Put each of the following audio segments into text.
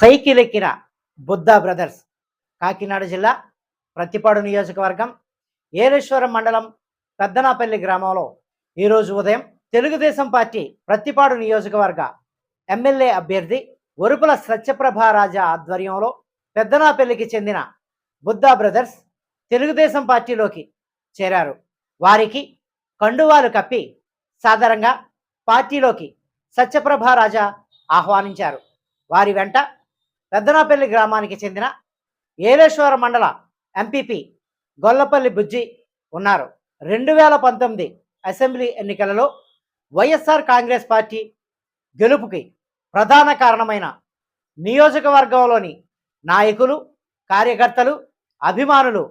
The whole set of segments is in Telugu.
సైకిల్ ఎక్కిన బుద్ధా బ్రదర్స్ కాకినాడ జిల్లా ప్రతిపాడు నియోజకవర్గం ఏలేశ్వరం మండలం పెద్దనాపల్లి గ్రామంలో ఈరోజు ఉదయం తెలుగుదేశం పార్టీ ప్రతిపాడు నియోజకవర్గ ఎమ్మెల్యే అభ్యర్థి ఒరుపుల సత్యప్రభారాజా ఆధ్వర్యంలో పెద్దనాపల్లికి చెందిన బుద్ధా బ్రదర్స్ తెలుగుదేశం పార్టీలోకి చేరారు. వారికి కండువాలు కప్పి సాధారణంగా పార్టీలోకి సత్యప్రభారాజా ఆహ్వానించారు. వారి వెంట పెద్దనాపల్లి గ్రామానికి చెందిన ఏలేశ్వర మండల ఎంపీపీ గొల్లపల్లి బుజ్జి ఉన్నారు. రెండు వేల పంతొమ్మిది అసెంబ్లీ ఎన్నికలలో వైఎస్ఆర్ కాంగ్రెస్ పార్టీ గెలుపుకి ప్రధాన కారణమైన నియోజకవర్గంలోని నాయకులు కార్యకర్తలు అభిమానులు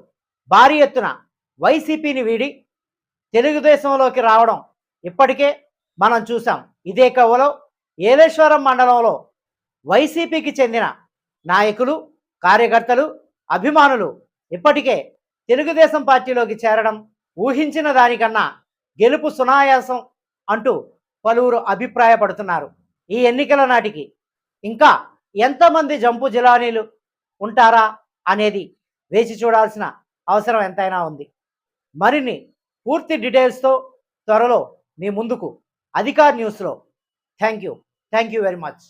భారీ ఎత్తున వైసీపీని వీడి తెలుగుదేశంలోకి రావడం ఇప్పటికే మనం చూసాం ఇదే కవ్వలో ఏలేశ్వరం మండలంలో వైసీపీకి చెందిన నాయకులు కార్యకర్తలు అభిమానులు ఇప్పటికే తెలుగుదేశం పార్టీలోకి చేరడం ఊహించిన దానికన్నా గెలుపు సునాయాసం అంటూ పలువురు అభిప్రాయపడుతున్నారు. ఈ ఎన్నికల నాటికి ఇంకా ఎంతమంది జంపు జిలానీలు ఉంటారా అనేది వేచి చూడాల్సిన అవసరం ఎంతైనా ఉంది. మరిన్ని పూర్తి డీటెయిల్స్తో త్వరలో మీ ముందుకు అధికార్ న్యూస్లో. Thank you. Thank you very much.